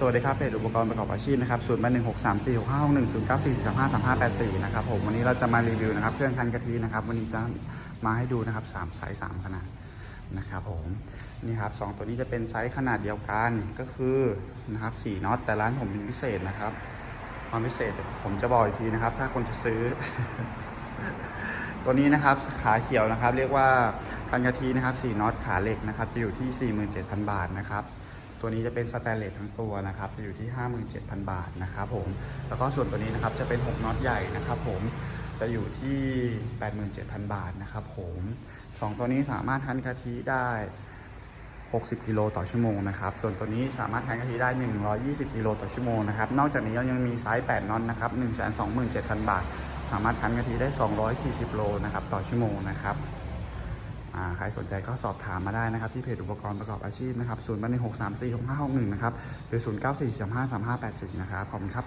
สวัสดีครับเพจอุปกรณ์ประกอบอาชีพนะครับศูนย์แปดหนึ่งหกสามสี่หกห้าหกหนึ่งศูนย์เก้าสี่สามห้าสามห้าแปดสี่นะครับผมวันนี้เราจะมารีวิวนะครับเครื่องคันกะทินะครับวันนี้จะมาให้ดูนะครับสามไซส์สามขนาดนะครับผมนี่ครับสองตัวนี้จะเป็นไซส์ขนาดเดียวกันก็คือนะครับสี่น็อตแต่ร้านผมมีพิเศษนะครับ ความพิเศษผมจะบอกอีกทีนะครับ ถ้าคนจะซื้อ ตัวนี้นะครับขาเขียวนะครับ เรียกว่าคันกะทินะครับ4น็อตขาเหล็กนะครับจะอยู่ที่47,000บาทนะครับ ตัวนี้จะเป็นสแตนเลสทั้งตัวนะครับจะอยู่ที่ 57,000 บาทนะครับผมแล้วก็ส่วนตัวนี้นะครับจะเป็น 6น็อตใหญ่นะครับผมจะอยู่ที่ 87,000 บาทนะครับผมสองตัวนี้สามารถทันกะทิได้ 60 กิโลต่อชั่วโมงนะครับ ส่วนตัวนี้สามารถทานกะทิได้ 120 กิโลต่อชั่วโมงนะครับ นอกจากนี้ยังมีไซส์ 8น็อตนะครับ 127,000 บาท สามารถทันกะทิได้ 240 โลนะครับต่อชั่วโมงนะครับ ใครสนใจก็สอบถามมาได้นะครับ ที่เพจอุปกรณ์ประกอบอาชีพนะครับ0 8 1 6 3 4 6 5 6 1นะครับหรือ0 9 4 3 5 3 5 8 4นะครับขอบคุณครับ